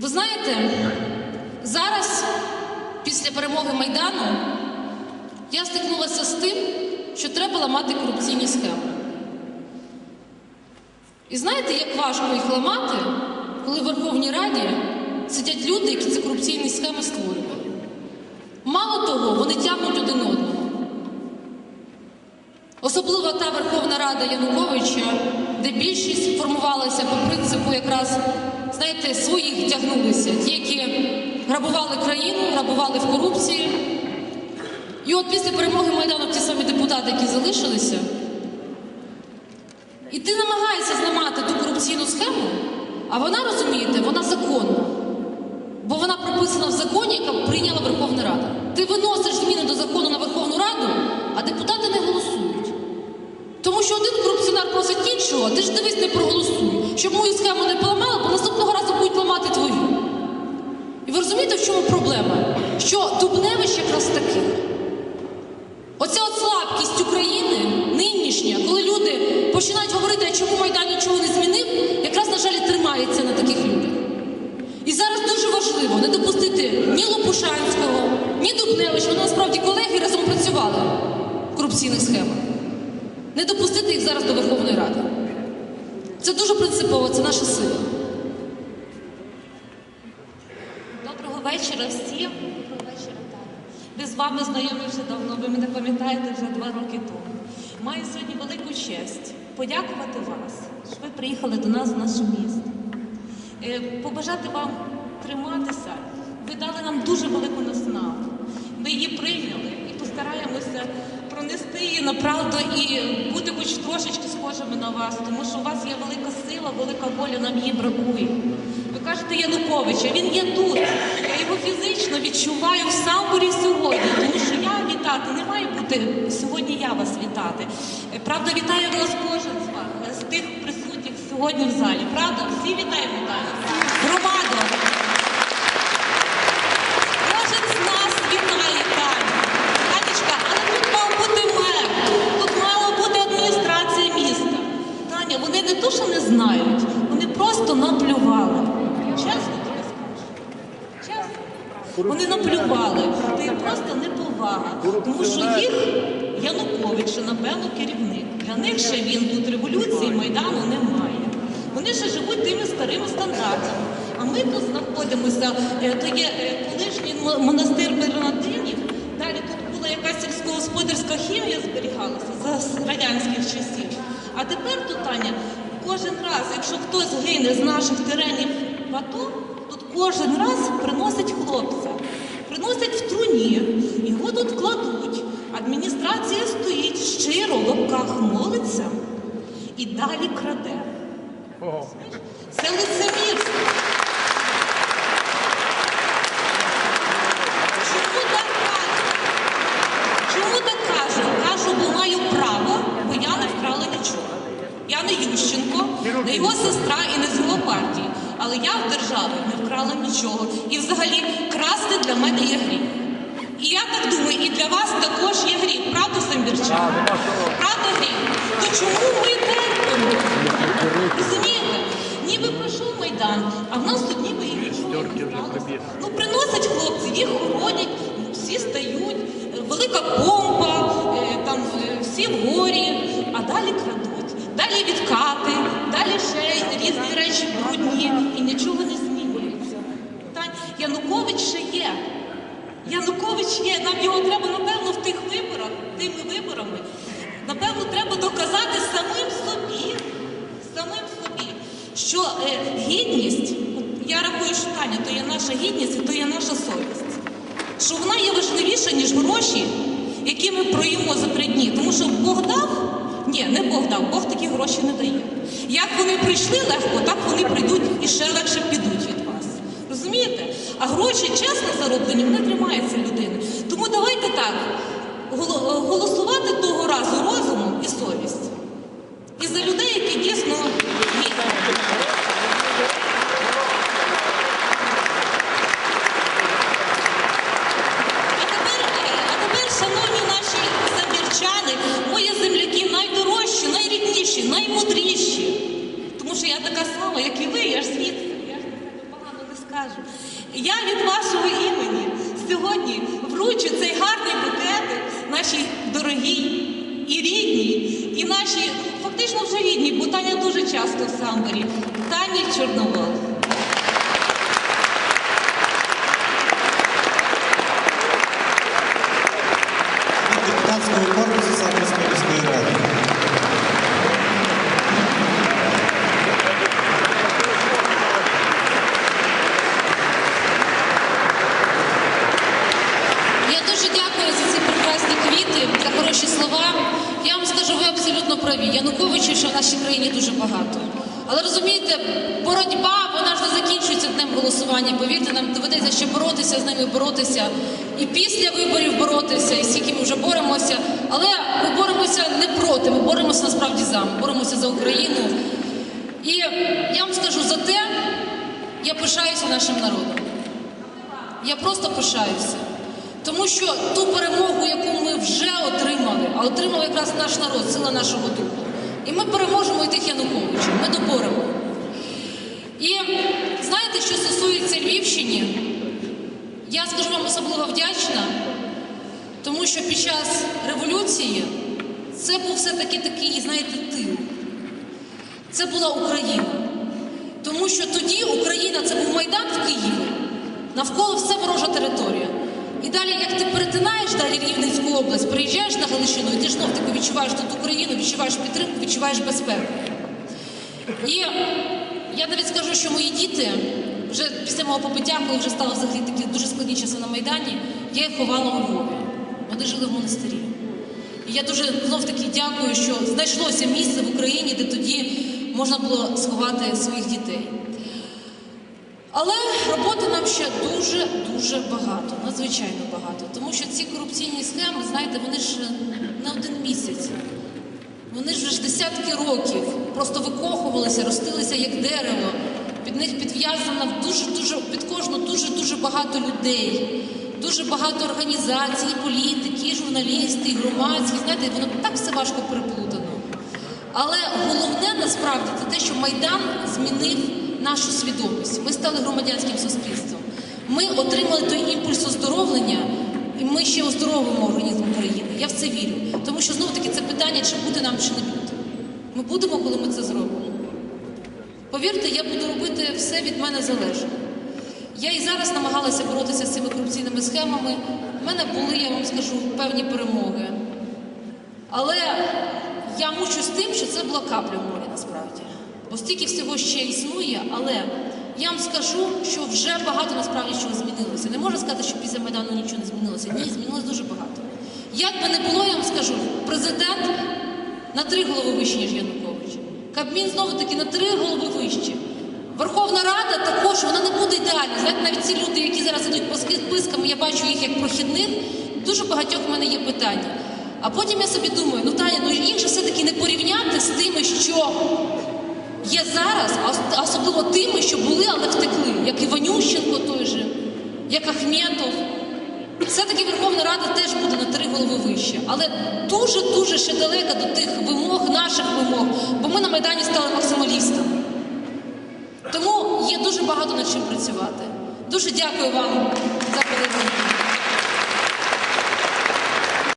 Ви знаєте, зараз, після перемоги Майдану, я стикнулася з тим, що треба ламати корупційні схеми. І знаєте, як важко їх ламати, коли в Верховній Раді сидять люди, які ці корупційні схеми створювали. Мало того, вони тягнуть один одного. Особливо та Верховна Рада Януковича, де більшість формувалася по принципу якраз, знаєте, своїх тягнулися, ті, які грабували країну, грабували в корупції. І от після перемоги Майдану ті самі депутати, які залишилися, і ти намагаєшся зламати ту корупційну схему, а вона, розумієте, вона законна. Бо вона прописана в законі, яка прийняла Верховна Рада. Ти виносиш зміни до закону на Верховну Раду, а депутати не голосують. Тому що один корупціонер просить іншого, ти ж дивись, не проголосуй, щоб мою схему не поламали, наступного разу будуть ламати твою. І ви розумієте, в чому проблема? Що Дубневич якраз такий. Оця от слабкість України нинішня, коли люди починають говорити, а чому Майдан нічого не змінив, якраз, на жаль, тримається на таких людях. І зараз дуже важливо не допустити ні Лопушанського, ні Дубневича, вони насправді колеги разом працювали в корупційних схемах. Не допустити їх зараз до Верховної Ради. Це дуже принципово, це наша сила. Доброго вечора всім. Доброго вечора, Таня. Ми з вами знайомі вже давно, ви мене пам'ятаєте вже два роки тому. Маю сьогодні велику честь подякувати вас, що ви приїхали до нас в наше місто. Е, Побажати вам триматися. Ви дали нам дуже велику наснагу. Ми її прийняли і постараємося пронести її на правду і бути хоч трошечки схожими на вас, тому що у вас є велика сила, велика воля, нам її бракує. Ви кажете Януковича, він є тут. Я його фізично відчуваю в самбурі сьогодні, тому що я вітати не маю бути сьогодні. Я вас вітати. Правда, вітаю вас кожен з вас, з тих присутніх сьогодні в залі. Правда, всі вітаємо вітаю. Громадо. Кожен з нас вітає Таню. Танечка, але тут мав бути мер, тут мала бути адміністрація міста. Таня, вони не то, що не знають, вони просто наплювали. Чесно тобі скажу. Чесно. Вони наплювали. Це просто неповага. Тому що їх Янукович, напевно, керівник. Для них ще він тут революції Майдану немає. Вони ще живуть тими старими стандартами. А ми тут знаходимося, е, то є е, колишній монастир Бернардинів. Далі тут була якась сільськогосподарська хімія зберігалася за радянських часів. А тепер тут, Таня, кожен раз, якщо хтось гине з наших теренів в АТО, тут кожен раз приносить хлопця. Приносять в труні, його тут кладуть. Адміністрація стоїть щиро в лапках молиться і далі краде. Це лицемірство. Чому так кажу? Чому так кажу? Кажу, бо маю право, бо я не вкрала нічого. Я не Ющенко, не його сестра і не з його партії. Але я в державі не вкрала нічого. І взагалі красти для мене є гріх. І я так думаю, і для вас також є гріх. Самбірчан? Правда гріх? То чому ми терпимо? Розумієте? Ніби пройшов Майдан, а в нас тут ніби і нічого не сталося. Ну приносять хлопці, їх хоронять, всі стають, велика помпа, е, там е, всі в горі, а далі крадуть. Далі відкати, далі ще різні речі брудні і нічого не змінюється. Янукович ще є. Янукович є, нам його треба, напевно, в тих виборах, тими виборами, напевно, треба доказати самим собі, самим собі, що е, гідність, я рахую, що Таня, то є наша гідність і то є наша совість. Що вона є важливіша, ніж гроші, які ми проїмо за три дні. Тому що Бог дав, ні, не Бог дав, Бог такі гроші не дає. Як вони прийшли легко, так вони прийдуть і ще легше підуть? А гроші чесно зароблені, вони тримаються людини. Тому давайте так, голосувати того разу розумом і совість. І за людей, які дійсно гідні. А тепер, а тепер, шановні наші забірчани, мої земляки найдорожчі, найрідніші, наймудріші. Тому що я така сама, як і ви, я ж звідси. Я ж на себе погано не скажу. Я від вашого імені сьогодні вручу цей гарний букетик нашій дорогій і рідній, і нашій, фактично вже рідній, бо Таня дуже часто в Самборі, Тані Чорновол. від депутатського корпусу Самбірської міської ради. Я дуже дякую за ці прекрасні квіти, за хороші слова. Я вам скажу, ви абсолютно праві. Януковичів ще в нашій країні дуже багато. Але розумієте, боротьба вона ж не закінчується днем голосування. Повірте, нам доведеться ще боротися з ними, боротися і після виборів боротися, і скільки ми вже боремося. Але ми боремося не проти, ми боремося насправді за. Ми боремося за Україну. І я вам скажу за те, я пишаюся нашим народом. Я просто пишаюся. Тому що ту перемогу, яку ми вже отримали, а отримав якраз наш народ, сила нашого духу. І ми переможемо і тих Януковичів, ми доборемо. І знаєте, що стосується Львівщини, я скажу вам особливо вдячна, тому що під час революції це був все-таки такий, знаєте, тил. Це була Україна. Тому що тоді Україна це був Майдан в Києві, навколо все ворожа територія. І далі, як ти перетинаєш далі Рівненську область, приїжджаєш на Галичину, і ти ж знов таки відчуваєш тут Україну, відчуваєш підтримку, відчуваєш безпеку. І я навіть скажу, що мої діти вже після мого побиття, коли вже стали взагалі такі дуже складні часи на Майдані, я їх ховала у Львові. Вони жили в монастирі. І я дуже знов таки дякую, що знайшлося місце в Україні, де тоді можна було сховати своїх дітей. Але роботи нам ще дуже дуже багато, надзвичайно багато. Тому що ці корупційні схеми, знаєте, вони ж не один місяць. Вони ж вже десятки років просто викохувалися, ростилися як дерево. Під них підв'язано дуже дуже під кожну дуже дуже багато людей, дуже багато організацій, політики, і журналісти, громадські. Знаєте, воно так все важко переплутано. Але головне насправді це те, що Майдан змінив нашу свідомість. Ми стали громадянським суспільством. Ми отримали той імпульс оздоровлення, і ми ще оздоровимо організм України. Я в це вірю. Тому що знову таки це питання, чи бути нам, чи не бути. Ми будемо, коли ми це зробимо. Повірте, я буду робити все від мене залежне. Я і зараз намагалася боротися з цими корупційними схемами. У мене були, я вам скажу, певні перемоги. Але я мучусь тим, що це була капля в морі насправді. Бо стільки всього ще існує, але я вам скажу, що вже багато насправді чого змінилося. Не можна сказати, що після Майдану нічого не змінилося. Ні, змінилось дуже багато. Як би не було, я вам скажу, президент на три голови вище, ніж Янукович. Кабмін знову таки на три голови вище. Верховна Рада також вона не буде ідеальна. Знаєте, навіть ці люди, які зараз ідуть по спискам, я бачу їх як прохідних, дуже багатьох в мене є питання. А потім я собі думаю, ну Таня, ну їх же все-таки не порівняти з тими, що є зараз, особливо тими, що були, але втекли, як Іванющенко той же, як Ахметов. Все-таки Верховна Рада теж буде на три голови вище, але дуже-дуже ще далека до тих вимог, наших вимог, бо ми на Майдані стали максималістами. Тому є дуже багато над чим працювати. Дуже дякую вам за перегляд.